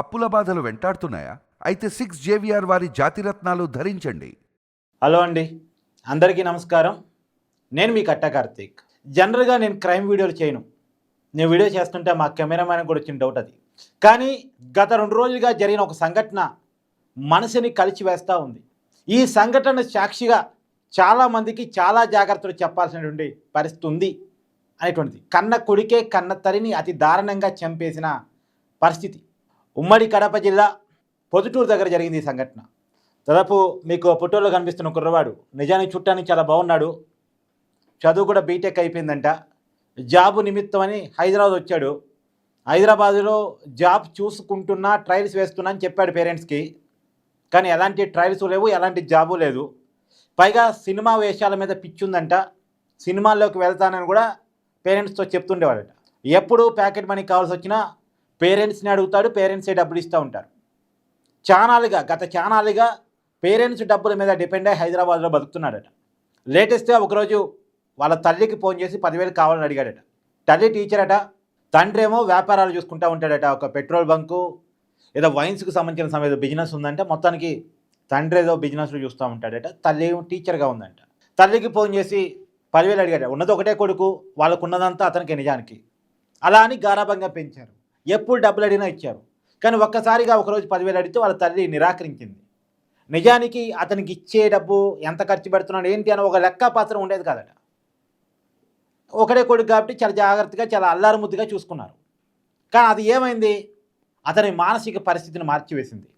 అప్పుల బాధలు వెంటాడుతున్నాయా? అయితే సిక్స్ జేవిఆర్ వారి జాతిరత్నాలు ధరించండి. హలో అండి. అందరికీ నమస్కారం. నేను మీ కట్ట కార్తీక్. జనరల్గా నేను క్రైమ్ వీడియోలు చేయను. నేను వీడియో చేస్తుంటే మా కెమెరామ్యాన్ కూడా వచ్చిన డౌట్ అది. కానీ గత రెండు రోజులుగా జరిగిన ఒక సంఘటన మనసుని కలిచివేస్తూ ఉంది. ఈ సంఘటన సాక్షిగా చాలామందికి చాలా జాగ్రత్తలు చెప్పాల్సినటువంటి పరిస్థితి ఉంది అనేటువంటిది. కన్న కొడుకే కన్న తరిని అతి దారుణంగా చంపేసిన పరిస్థితి. ఉమ్మడి కడప జిల్లా పొదుటూరు దగ్గర జరిగింది ఈ సంఘటన. దాదాపు మీకు ఫోటోలో కనిపిస్తున్న కుర్రవాడు నిజానికి చుట్టానికి చాలా బాగున్నాడు. చదువు కూడా బీటెక్ అయిపోయిందంట. జాబు నిమిత్తం అని హైదరాబాద్ వచ్చాడు. హైదరాబాదులో జాబ్ చూసుకుంటున్నా ట్రయల్స్ వేస్తున్నా అని చెప్పాడు పేరెంట్స్కి. కానీ ఎలాంటి ట్రయల్స్ లేవు ఎలాంటి జాబు లేదు. పైగా సినిమా వేషాల మీద పిచ్చుందంట. సినిమాల్లోకి వెళ్తానని కూడా పేరెంట్స్తో చెప్తుండేవాడట ఎప్పుడు ప్యాకెట్ మనీ కావాల్సి వచ్చినా పేరెంట్స్ని అడుగుతాడు పేరెంట్సే డబ్బులు ఇస్తూ ఉంటారు. చానాలుగా గత చానాలుగా పేరెంట్స్ డబ్బుల మీద డిపెండ్ అయ్యి హైదరాబాద్లో బతుకుతున్నాడట. లేటెస్ట్గా ఒకరోజు వాళ్ళ తల్లికి ఫోన్ చేసి పదివేలు కావాలని అడిగాడట. తల్లి టీచర్ అట తండ్రి ఏమో వ్యాపారాలు చూసుకుంటూ ఉంటాడట ఒక పెట్రోల్ బంకు ఏదో వైన్స్కి సంబంధించిన సమయం ఏదో బిజినెస్ ఉందంటే మొత్తానికి తండ్రి ఏదో బిజినెస్లు చూస్తూ ఉంటాడట తల్లి ఏమో టీచర్గా ఉందంట. తల్లికి ఫోన్ చేసి పదివేలు అడిగాడు ఉన్నది ఒకటే కొడుకు వాళ్ళకు ఉన్నదంతా అతనికి నిజానికి. అలా అని గారాభంగా పెంచారు. ఎప్పుడు డబ్బులు అడిగినా ఇచ్చారు. కానీ ఒక్కసారిగా ఒకరోజు పదివేలు అడిగితే వాళ్ళ తల్లి నిరాకరించింది. నిజానికి అతనికి ఇచ్చే డబ్బు ఎంత ఖర్చు పెడుతున్నాడు ఏంటి అని ఒక లెక్క పాత్ర ఉండేది కాదట. ఒకడే కొడుకు కాబట్టి చాలా జాగ్రత్తగా చాలా అల్లారు ముద్దుగా చూసుకున్నారు. కానీ అది ఏమైంది? అతని మానసిక పరిస్థితిని మార్చివేసింది.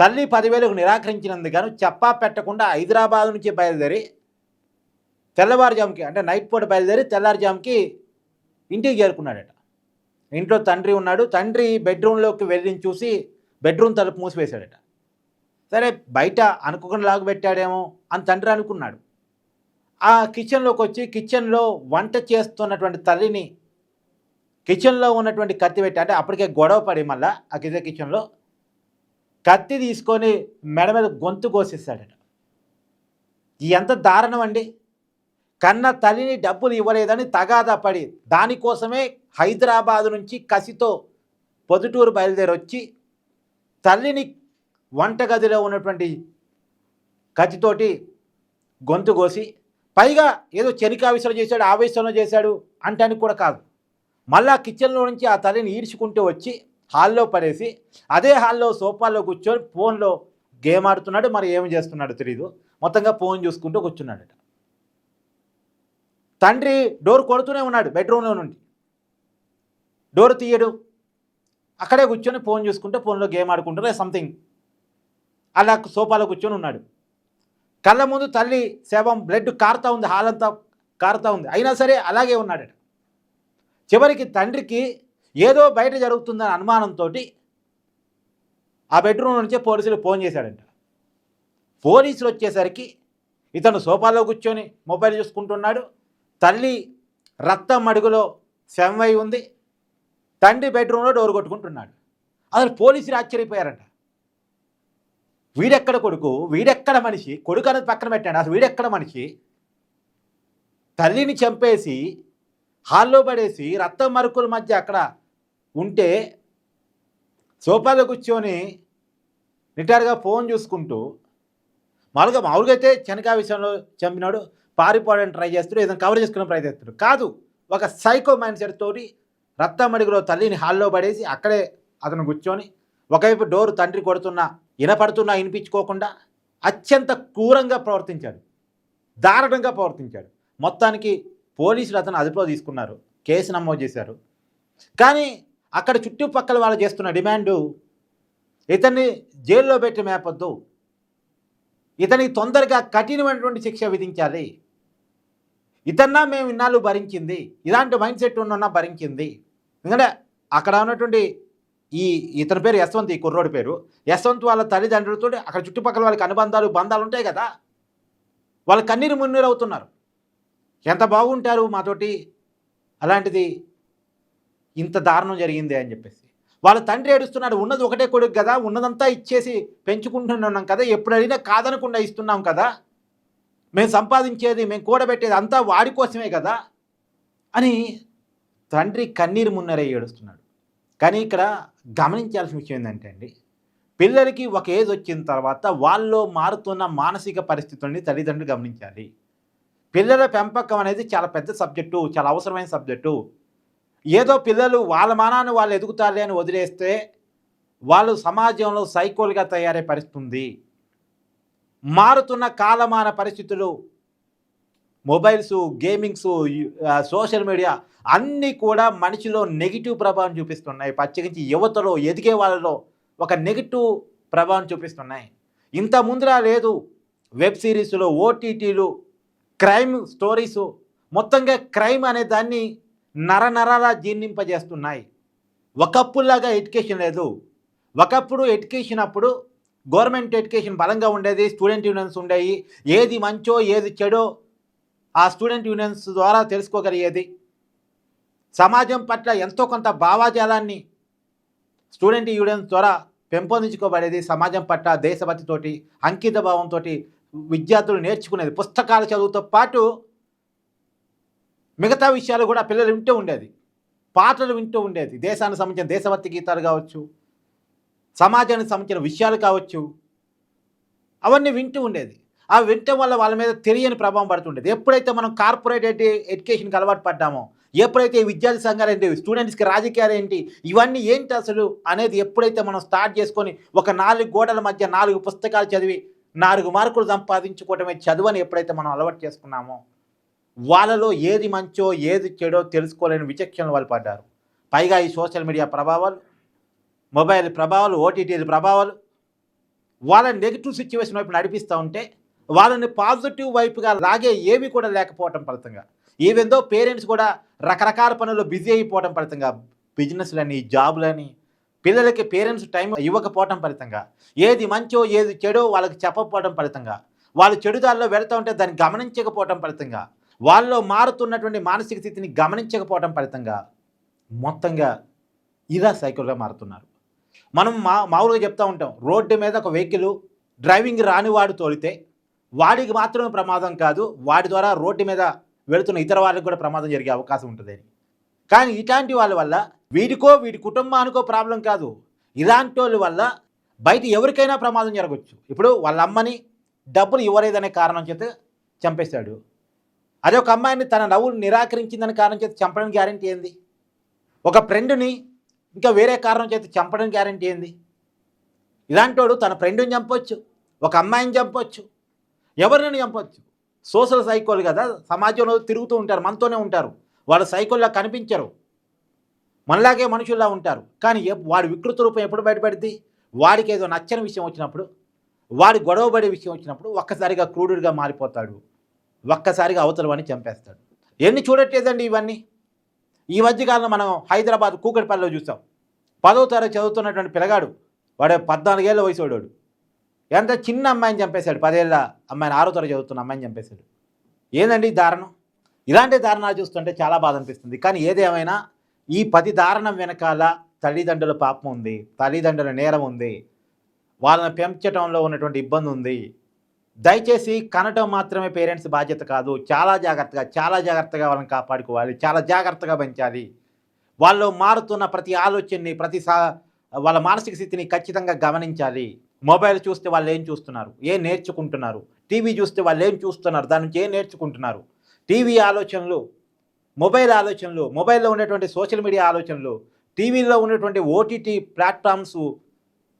తల్లి పదివేలకు నిరాకరించినందుకు చెప్పా పెట్టకుండా హైదరాబాద్ నుంచి బయలుదేరి తెల్లవారుజాముకి అంటే నైట్ పూట బయలుదేరి తెల్లారుజాముకి ఇంటికి చేరుకున్నాడట. ఇంట్లో తండ్రి ఉన్నాడు తండ్రి బెడ్రూమ్లోకి వెళ్ళి చూసి బెడ్రూమ్ తలుపు మూసివేశాడట. సరే బయట అనుకోకుండా లాగు పెట్టాడేమో అని తండ్రి అనుకున్నాడు. ఆ కిచెన్లోకి వచ్చి కిచెన్లో వంట చేస్తున్నటువంటి తల్లిని కిచెన్లో ఉన్నటువంటి కత్తి పెట్టి అంటే అప్పటికే గొడవ పడి మళ్ళా ఆ కిచెన్ కిచెన్లో కత్తి తీసుకొని మెడ మీద గొంతు కోసేస్తాడట ఎంత దారుణం అండి. కన్న తల్లిని డబ్బులు ఇవ్వలేదని తగాదా పడి దానికోసమే హైదరాబాదు నుంచి కసితో పొదుటూరు బయలుదేరొచ్చి తల్లిని వంటగదిలో ఉన్నటువంటి కత్తితోటి గొంతు కోసి పైగా ఏదో చెనికావిసలు చేశాడు ఆవేశంలో చేశాడు అంటానికి కూడా కాదు. మళ్ళా కిచెన్లో నుంచి ఆ తల్లిని ఈడ్చుకుంటూ వచ్చి హాల్లో పడేసి అదే హాల్లో సోఫాలో కూర్చొని ఫోన్లో గేమ్ ఆడుతున్నాడు. మరి ఏమి చేస్తున్నాడు తెలియదు మొత్తంగా ఫోన్ చూసుకుంటూ కూర్చున్నాడట. తండ్రి డోర్ కొడుతూనే ఉన్నాడు బెడ్రూమ్లో నుండి. డోర్ తీయడు. అక్కడే కూర్చొని ఫోన్ చూసుకుంటే ఫోన్లో గేమ్ ఆడుకుంటారు సంథింగ్. అలా సోఫాలో కూర్చొని ఉన్నాడు. కళ్ళ ముందు తల్లి శవం బ్లడ్ కారుతా ఉంది హాల్ అంతా కారుతా ఉంది. అయినా సరే అలాగే ఉన్నాడట. చివరికి తండ్రికి ఏదో బయట జరుగుతుందని అనుమానంతో ఆ బెడ్రూమ్ నుంచే పోలీసులు ఫోన్ చేశాడంట. పోలీసులు వచ్చేసరికి ఇతను సోఫాలో కూర్చొని మొబైల్ చూసుకుంటున్నాడు. తల్లి రక్తం అడుగులో శవమై ఉంది. తండ్రి బెడ్రూమ్లో డోర్ కొట్టుకుంటున్నాడు. అసలు పోలీసులు ఆశ్చర్యపోయారంట. వీడెక్కడ కొడుకు? వీడెక్కడ మనిషి? కొడుకు అనేది పక్కన పెట్టాడు. అసలు వీడెక్కడ మనిషి? తల్లిని చంపేసి హాల్లో పడేసి రక్తం మరుకుల మధ్య అక్కడ ఉంటే సోఫాలో కూర్చొని రిటైర్గా ఫోన్ చూసుకుంటూ మామూలుగా మామూలుగా అయితే చెనకా విషయంలో చంపినాడు. పారిపోవడానికి ట్రై చేస్తాడు ఏదైనా కవర్ చేసుకునే ప్రయత్నిస్తాడు కాదు ఒక సైకో మైండ్ సెట్ తోటి రక్తమడిగిలో తల్లిని హాల్లో పడేసి అక్కడే అతను కూర్చొని ఒకవైపు డోరు తండ్రి కొడుతున్నా వినపడుతున్నా వినిపించుకోకుండా అత్యంత క్రూరంగా ప్రవర్తించాడు. దారుణంగా ప్రవర్తించాడు. మొత్తానికి పోలీసులు అతను అదుపులో తీసుకున్నారు కేసు నమోదు చేశారు. కానీ అక్కడ చుట్టుపక్కల వాళ్ళు చేస్తున్న డిమాండు ఇతన్ని జైల్లో పెట్టి మేపొద్దు. ఇతనికి తొందరగా కఠినమైనటువంటి శిక్ష విధించాలి. ఇతన్నా మేము ఇన్నాళ్ళు భరించింది. ఇలాంటి మైండ్ సెట్ ఉన్న భరించింది. ఎందుకంటే అక్కడ ఉన్నటువంటి ఈ ఇతని పేరు యశ్వంత్ ఈ కుర్రోడి పేరు. యశ్వంత్ వాళ్ళ తల్లిదండ్రులతో అక్కడ చుట్టుపక్కల వాళ్ళకి అనుబంధాలు బంధాలు ఉంటాయి కదా. వాళ్ళ కన్నీరు మున్నీరు అవుతున్నారు. ఎంత బాగుంటారు మాతోటి? అలాంటిది ఇంత దారుణం జరిగింది అని చెప్పేసి. వాళ్ళ తండ్రి ఏడుస్తున్నాడు ఉన్నది ఒకటే కొడుకు కదా ఉన్నదంతా ఇచ్చేసి పెంచుకుంటున్నాం కదా ఎప్పుడు అడిగినా కాదనకుండా ఇస్తున్నాం కదా. మేము సంపాదించేది మేము కూడబెట్టేది అంతా వాడి కోసమే కదా అని తండ్రి కన్నీరు మున్నరే ఏడుస్తున్నాడు. కానీ ఇక్కడ గమనించాల్సిన విషయం ఏంటంటే అండి పిల్లలకి ఒక ఏజ్ వచ్చిన తర్వాత వాళ్ళలో మారుతున్న మానసిక పరిస్థితుల్ని తల్లిదండ్రులు గమనించాలి. పిల్లల పెంపకం అనేది చాలా పెద్ద సబ్జెక్టు చాలా అవసరమైన సబ్జెక్టు. ఏదో పిల్లలు వాళ్ళ మానాన్ని వాళ్ళు ఎదుగుతారులే అని వదిలేస్తే వాళ్ళు సమాజంలో సైకోలుగా తయారయ్యే పరిస్థితి ఉంది. మారుతున్న కాలమాన పరిస్థితులు మొబైల్స్ గేమింగ్స్ సోషల్ మీడియా అన్నీ కూడా మనిషిలో నెగిటివ్ ప్రభావం చూపిస్తున్నాయి. ప్రత్యేకించి యువతలో ఎదిగే వాళ్ళలో ఒక నెగిటివ్ ప్రభావం చూపిస్తున్నాయి. ఇంత ముందురా లేదు వెబ్ సిరీస్లు ఓటీటీలు క్రైమ్ స్టోరీస్. మొత్తంగా క్రైమ్ అనే దాన్ని నరనరాలా జీర్ణింపజేస్తున్నాయి. ఒకప్పుడులాగా ఎడ్యుకేషన్ లేదు. ఒకప్పుడు ఎడ్యుకేషన్ అప్పుడు గవర్నమెంట్ ఎడ్యుకేషన్ బలంగా ఉండేది స్టూడెంట్ యూనియన్స్ ఉండేవి ఏది మంచో ఏది చెడో ఆ స్టూడెంట్ యూనియన్స్ ద్వారా తెలుసుకోగలిగేది. సమాజం పట్ల ఎంతో కొంత భావాజాలాన్ని స్టూడెంట్ యూనియన్స్ ద్వారా పెంపొందించుకోబడేది సమాజం పట్ల దేశభక్తితోటి అంకిత భావంతో విద్యార్థులు నేర్చుకునేది. పుస్తకాల చదువుతో పాటు మిగతా విషయాలు కూడా పిల్లలు వింటూ ఉండేది. పాటలు వింటూ ఉండేది. దేశానికి సంబంధించిన దేశభక్తి గీతాలు కావచ్చు సమాజానికి సంబంధించిన విషయాలు కావచ్చు అవన్నీ వింటూ ఉండేది. ఆ వినటం వల్ల వాళ్ళ మీద తెలియని ప్రభావం పడుతుండేది. ఎప్పుడైతే మనం కార్పొరేట్ ఎడ్యుకేషన్కి అలవాటు పడ్డామో ఎప్పుడైతే విద్యార్థి సంఘాలు ఏంటి స్టూడెంట్స్కి రాజకీయాలు ఏంటి ఇవన్నీ ఏంటి అసలు అనేది ఎప్పుడైతే మనం స్టార్ట్ చేసుకొని ఒక నాలుగు గోడల మధ్య నాలుగు పుస్తకాలు చదివి నాలుగు మార్కులు సంపాదించుకోవటమే చదువని ఎప్పుడైతే మనం అలవాటు చేసుకున్నామో వాళ్ళలో ఏది మంచో ఏది చెడో తెలుసుకోలేని విచక్షణలు వాళ్ళు పడ్డారు. పైగా ఈ సోషల్ మీడియా ప్రభావాలు మొబైల్ ప్రభావాలు ఓటీటీల ప్రభావాలు వాళ్ళ నెగిటివ్ సిచ్యువేషన్ వైపు నడిపిస్తూ ఉంటే వాళ్ళని పాజిటివ్ వైపుగా లాగే ఏవి కూడా లేకపోవటం ఫలితంగా. ఈవెందో పేరెంట్స్ కూడా రకరకాల పనుల్లో బిజీ అయిపోవటం ఫలితంగా బిజినెస్లని జాబులని పిల్లలకి పేరెంట్స్ టైం ఇవ్వకపోవటం ఫలితంగా ఏది మంచో ఏది చెడో వాళ్ళకి చెప్పకపోవటం ఫలితంగా వాళ్ళు చెడుదారిలో వెళుతూ ఉంటే దాన్ని గమనించకపోవటం ఫలితంగా వాళ్ళలో మారుతున్నటువంటి మానసిక స్థితిని గమనించకపోవటం ఫలితంగా మొత్తంగా ఇలా సైకిల్గా మారుతున్నారు. మనం మా మామూలుగా చెప్తూ ఉంటాం. రోడ్డు మీద ఒక వెహికల్ డ్రైవింగ్ రాని వాడు తోలితే వాడికి మాత్రమే ప్రమాదం కాదు వాడి ద్వారా రోడ్డు మీద వెళుతున్న ఇతర వాళ్ళకి కూడా ప్రమాదం జరిగే అవకాశం ఉంటుంది కానీ ఇలాంటి వాళ్ళ వల్ల వీడికో వీడి కుటుంబానికో ప్రాబ్లం కాదు. ఇలాంటి వాళ్ళ వల్ల బయట ఎవరికైనా ప్రమాదం జరగవచ్చు ఇప్పుడు వాళ్ళ అమ్మని డబ్బులు ఇవ్వలేదనే కారణం చేత చంపేశాడు. అదే ఒక అమ్మాయిని తన నవ్వులు నిరాకరించిందనే కారణం చేత చంపడం గ్యారంటీ ఏంది? ఒక ఫ్రెండ్ని ఇంకా వేరే కారణం చేత చంపడం గ్యారంటీ ఏంది? ఇలాంటోడు తన ఫ్రెండ్ని చంపొచ్చు ఒక అమ్మాయిని చంపొచ్చు ఎవరిని చంపొచ్చు. సోషల్ సైకోలు కదా సమాజంలో తిరుగుతూ ఉంటారు మనతోనే ఉంటారు. వాళ్ళు సైకోల్లా కనిపించరు. మనలాగే మనుషుల్లా ఉంటారు. కానీ వాడి వికృత రూపం ఎప్పుడు బయటపడింది వాడికి ఏదో నచ్చని విషయం వచ్చినప్పుడు వాడి గొడవపడే విషయం వచ్చినప్పుడు ఒక్కసారిగా క్రూడుడిగా మారిపోతాడు. ఒక్కసారిగా అవతల చంపేస్తాడు. ఎన్ని చూడట్లేదండి ఇవన్నీ? ఈ మధ్యకాలంలో మనం హైదరాబాద్ కూకటిపల్లిలో చూస్తాం పదో తరగతి చదువుతున్నటువంటి పిల్లగాడు వాడు పద్నాలుగేళ్ళ వయసువాడు ఎంత చిన్న అమ్మాయిని చంపేశాడు పదేళ్ళ అమ్మాయిని ఆరో తరగతి చదువుతున్న అమ్మాయిని చంపేశాడు. ఏందండి ఈ దారుణం? ఇలాంటి దారుణాలు చూస్తుంటే చాలా బాధ అనిపిస్తుంది. కానీ ఏదేమైనా ఈ పది దారుణం వెనకాల తల్లిదండ్రుల పాపం ఉంది తల్లిదండ్రుల నేరం ఉంది వాళ్ళని పెంచడంలో ఉన్నటువంటి ఇబ్బంది ఉంది. దయచేసి కనటం మాత్రమే పేరెంట్స్ బాధ్యత కాదు. చాలా జాగ్రత్తగా చాలా జాగ్రత్తగా వాళ్ళని కాపాడుకోవాలి. చాలా జాగ్రత్తగా పెంచాలి. వాళ్ళు మారుతున్న ప్రతి ఆలోచనని ప్రతి వాళ్ళ మానసిక స్థితిని ఖచ్చితంగా గమనించాలి. మొబైల్ చూస్తే వాళ్ళు ఏం చూస్తున్నారు? ఏం నేర్చుకుంటున్నారు? టీవీ చూస్తే వాళ్ళు ఏం చూస్తున్నారు? దాని నుంచి ఏం నేర్చుకుంటున్నారు? టీవీ ఆలోచనలు మొబైల్ ఆలోచనలు మొబైల్లో ఉన్నటువంటి సోషల్ మీడియా ఆలోచనలు టీవీలో ఉన్నటువంటి ఓటీటీ ప్లాట్ఫామ్స్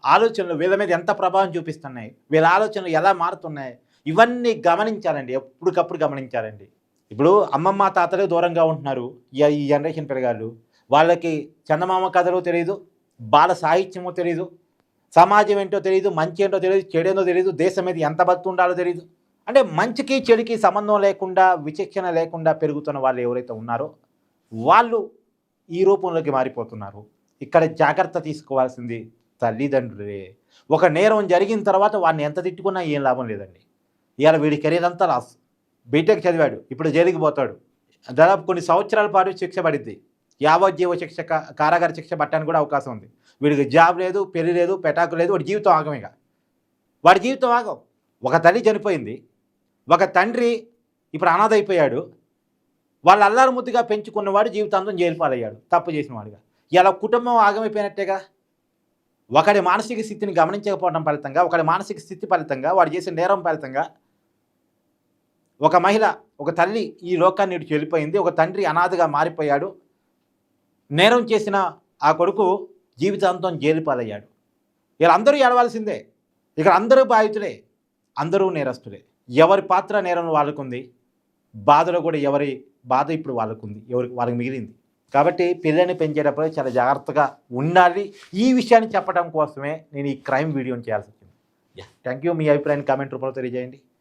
ఆలోచనలు వీళ్ళ మీద ఎంత ప్రభావం చూపిస్తున్నాయి? వీళ్ళ ఆలోచనలు ఎలా మారుతున్నాయి? ఇవన్నీ గమనించాలండి. ఎప్పటికప్పుడు గమనించాలండి. ఇప్పుడు అమ్మమ్మ తాతలే దూరంగా ఉంటున్నారు. ఈ ఈ జనరేషన్ పిల్లగాళ్ళు. వాళ్ళకి చందమామ కథలు తెలియదు బాల సాహిత్యమో తెలియదు సమాజం ఏంటో తెలియదు మంచి ఏంటో తెలియదు చెడేందో తెలియదు దేశం మీద ఎంత బతు ఉండాలో తెలియదు అంటే మంచికి చెడుకి సంబంధం లేకుండా విచక్షణ లేకుండా పెరుగుతున్న వాళ్ళు ఎవరైతే ఉన్నారో వాళ్ళు ఈ రూపంలోకి మారిపోతున్నారు. ఇక్కడ జాగ్రత్త తీసుకోవాల్సింది తల్లిదండ్రులే. ఒక నేరం జరిగిన తర్వాత వాడిని ఎంత తిట్టుకున్నా ఏం లాభం లేదండి. ఇవాళ వీడి కెరీర్ అంతా లాస్. బీటెక్ చదివాడు ఇప్పుడు జైలుకి పోతాడు. దాదాపు కొన్ని సంవత్సరాల పాటు శిక్ష పడిద్ది. యావజ్జీవ శిక్ష కారాగార శిక్ష పట్టడానికి కూడా అవకాశం ఉంది. వీడికి జాబ్ లేదు పెళ్ళి లేదు పెటాకు లేదు వాడి జీవితం ఆగం ఇక. వాడి జీవితం ఆగం. ఒక తల్లి చనిపోయింది. ఒక తండ్రి ఇప్పుడు అనాథ అయిపోయాడు వాళ్ళ అల్లారు ముద్దుగా పెంచుకున్నవాడు జీవితాంతం జైలు పాలయ్యాడు. తప్పు చేసిన వాడుగా. ఇలా కుటుంబం ఆగమైపోయినట్టేగా? ఒకడి మానసిక స్థితిని గమనించకపోవడం ఫలితంగా ఒకడి మానసిక స్థితి ఫలితంగా వాడు చేసే నేరం ఫలితంగా ఒక మహిళ ఒక తల్లి ఈ లోకాన్ని ఇటు వెళ్ళిపోయింది ఒక తండ్రి అనాథగా మారిపోయాడు. నేరం చేసిన ఆ కొడుకు జీవితాంతం జైలుపాలయ్యాడు ఇలా అందరూ ఏడవలసిందే. ఇక్కడ అందరూ బాధితులే అందరూ నేరస్తులే. ఎవరి పాత్ర నేరం వాళ్ళకుంది బాధలో కూడా ఎవరి బాధ ఇప్పుడు వాళ్ళకుంది ఎవరికి వాళ్ళకి మిగిలింది. కాబట్టి పిల్లని పెంచేటప్పుడు చాలా జాగ్రత్తగా ఉండాలి. ఈ విషయాన్ని చెప్పడం కోసమే నేను ఈ క్రైమ్ వీడియోని చేయాల్సి వచ్చింది. థ్యాంక్ యూ మీ అభిప్రాయాన్ని కామెంట్ రూపంలో తెలియజేయండి.